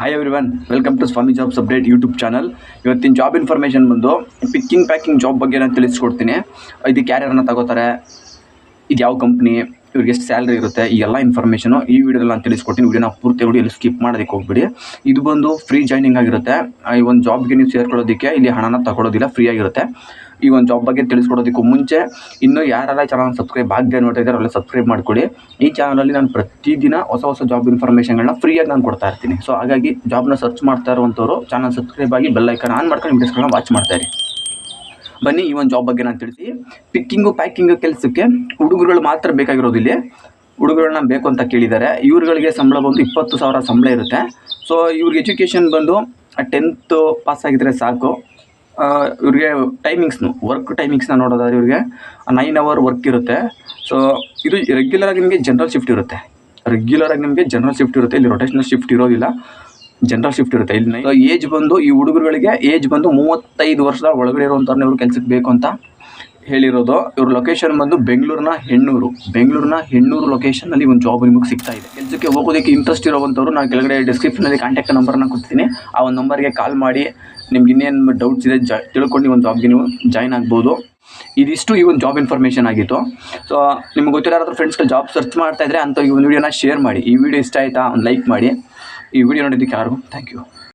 Hi everyone welcome to Swami jobs update YouTube channel ಇವತ್ತಿನ job information ಬಂದು picking packing job ಬಗ್ಗೆ ನಾನು ತಿಳಿಸ್ಕೊಡ್ತೀನಿ. ಇದಕ್ಕೆ ಯಾರ್ಯಾರನ್ನ ತಗೋತಾರೆ. ಇದು ಯಾವ ಕಂಪ್ನಿ ಇವ್ರಿಗೆ ಎಷ್ಟು ಸ್ಯಾಲ್ರಿ ಇರುತ್ತೆ, ಈ ಎಲ್ಲ ಇನ್ಫಾರ್ಮೇಷನು ಈ ವಿಡಿಯೋದಲ್ಲಿ ನಾನು ತಿಳಿಸ್ಕೊಡ್ತೀನಿ. ವಿಡಿಯೋನ ಪೂರ್ತಿ ನೋಡಿ, ಎಲ್ಲಿ ಸ್ಕಿಪ್ ಮಾಡೋದಕ್ಕೆ ಹೋಗ್ಬಿಡಿ. ಇದು ಬಂದು ಫ್ರೀ ಜಾಯ್ನಿಂಗ್ ಆಗಿರುತ್ತೆ. ಈ ಒಂದು ಜಾಬ್ಗೆ ನೀವು ಸೇರ್ಕೊಳ್ಳೋದಕ್ಕೆ ಇಲ್ಲಿ ಹಣನ ತಗೊಳ್ಳೋದಿಲ್ಲ ಫ್ರೀ ಆಗಿರುತ್ತೆ. ಈ ಒಂದು ಜಾಬ್ ಬಗ್ಗೆ ತಿಳಿಸ್ಕೊಡೋದಕ್ಕೂ ಮುಂಚೆ ಇನ್ನೂ ಯಾರೆಲ್ಲ ಚಾನಲ್ ಸಬ್ಸ್ಕ್ರೈಬ್ ಆಗದೆ ನೋಡ್ತಾ ಇದ್ದಾರೆ, ಅವರೆಲ್ಲ ಸಬ್ಸ್ಕ್ರೈಬ್ ಮಾಡ್ಕೊಳ್ಳಿ ಈ ಚಾನಲಲ್ಲಿ ನಾನು ಪ್ರತಿದಿನ ಹೊಸ ಹೊಸ ಜಾಬ್ ಇನ್ಫಾರ್ಮೇಷನ್ಗಳನ್ನ ಫ್ರೀಯಾಗಿ ನಾನು ಕೊಡ್ತಾ ಇರ್ತೀನಿ. ಸೊ ಹಾಗಾಗಿ ಜಾಬ್ನ ಸರ್ಚ್ ಮಾಡ್ತಾ ಇರುವಂಥವ್ರು ಚಾನಲ್ ಸಬ್ಸ್ಕ್ರೈಬ್ ಆಗಿ ಬೆಲ್ಲೈಕನ್ ಆನ್ ಮಾಡ್ಕೊಂಡು ವಿಡಿಯೋಸ್ಗಳನ್ನ ವಾಚ್ ಮಾಡ್ತಾ ಇರಿ. ಬನ್ನಿ, ಈ ಒಂದು ಜಾಬ್ ಬಗ್ಗೆ ನಾನು ತಿಳಿಸಿ. ಪಿಕ್ಕಿಂಗು ಪ್ಯಾಕಿಂಗು ಕೆಲಸಕ್ಕೆ ಹುಡುಗರುಗಳು ಮಾತ್ರ ಬೇಕಾಗಿರೋದು ಇಲ್ಲಿ. ಹುಡುಗರುಗಳನ್ನ ಬೇಕು ಅಂತ ಕೇಳಿದ್ದಾರೆ. ಇವ್ರುಗಳಿಗೆ ಸಂಬಳ ಬಂದು ಇಪ್ಪತ್ತು ಸಾವಿರ ಸಂಬಳ ಇರುತ್ತೆ. ಸೊ ಇವ್ರಿಗೆ ಎಜುಕೇಷನ್ ಬಂದು ಟೆಂತು ಪಾಸ್ ಆಗಿದ್ರೆ ಸಾಕು. ಇವ್ರಿಗೆ ಟೈಮಿಂಗ್ಸ್ನು ವರ್ಕ್ ಟೈಮಿಂಗ್ಸ್ನ ನೋಡೋದಾದ್ರೆ ಇವ್ರಿಗೆ ನೈನ್ ಅವರ್ ವರ್ಕ್ ಇರುತ್ತೆ. ಸೊ ಇದು ರೆಗ್ಯುಲರಾಗಿ ನಿಮಗೆ ಜನರಲ್ ಶಿಫ್ಟ್ ಇರುತ್ತೆ. ರೆಗ್ಯುಲರಾಗಿ ನಿಮಗೆ ಜನರಲ್ ಶಿಫ್ಟ್ ಇರುತ್ತೆ. ಇಲ್ಲಿ ರೊಟೇಷನಲ್ ಶಿಫ್ಟ್ ಇರೋದಿಲ್ಲ. ಜನರಲ್ ಶಿಫ್ಟ್ ಇರುತ್ತೆ. ಇಲ್ಲಿ ಏಜ್ ಬಂದು ಈ ಹುಡುಗರುಗಳಿಗೆ ಏಜ್ ಬಂದು ಮೂವತ್ತೈದು ವರ್ಷದ ಒಳಗಡೆ ಇರುವಂಥವ್ರನ್ನ ಇವ್ರು ಕೆಲ್ಸಕ್ಕೆ ಬೇಕು ಅಂತ ಹೇಳಿರೋದು. ಇವ್ರ ಲೊಕೇಶನ್ ಬಂದು ಬೆಂಗಳೂರಿನ ಹೆಣ್ಣೂರು. ಬೆಂಗಳೂರಿನ ಹೆಣ್ಣೂರು ಲೊಕೇಶನಲ್ಲಿ ಒಂದು ಜಾಬ್ ನಿಮಗೆ ಸಿಗ್ತಾ ಇದೆ. ಕೆಲಸಕ್ಕೆ ಹೋಗೋದಕ್ಕೆ ಇಂಟ್ರೆಸ್ಟ್ ಇರೋವಂಥವ್ರು, ನಾನು ಕೆಳಗಡೆ ಡಿಸ್ಕ್ರಿಪ್ಷನಲ್ಲಿ ಕಾಂಟ್ಯಾಕ್ಟ್ ನಂಬರ್ನ ಕೊಡ್ತೀನಿ. ಆ ಒಂದು ನಂಬರ್ಗೆ ಕಾಲ್ ಮಾಡಿ, ನಿಮ್ಗೆ ಇನ್ನೇನು ಡೌಟ್ಸ್ ಇದೆ ಜಾ, ತಿಳ್ಕೊಂಡು ಒಂದು ಜಾಬ್ಗೆ ನೀವು ಜಾಯ್ನ್ ಆಗ್ಬೋದು. ಇದಿಷ್ಟು ಈ ಒಂದು ಜಾಬ್ ಇನ್ಫಾರ್ಮೇಷನ್ ಆಗಿತ್ತು. ಸೊ ನಿಮ್ಗೆ ಗೊತ್ತಿರೋ ಯಾರಾದ್ರೂ ಜಾಬ್ ಸರ್ಚ್ ಮಾಡ್ತಾ ಇದ್ರೆ ಅಂಥ ಈ ಒಂದು ವಿಡಿಯೋನ ಶೇರ್ ಮಾಡಿ. ಈ ವಿಡಿಯೋ ಇಷ್ಟ ಆಯಿತಾ? ಒಂದು ಲೈಕ್ ಮಾಡಿ. ഈ വീഡിയോ കണ്ടിരിക്കാറും താങ്ക് യു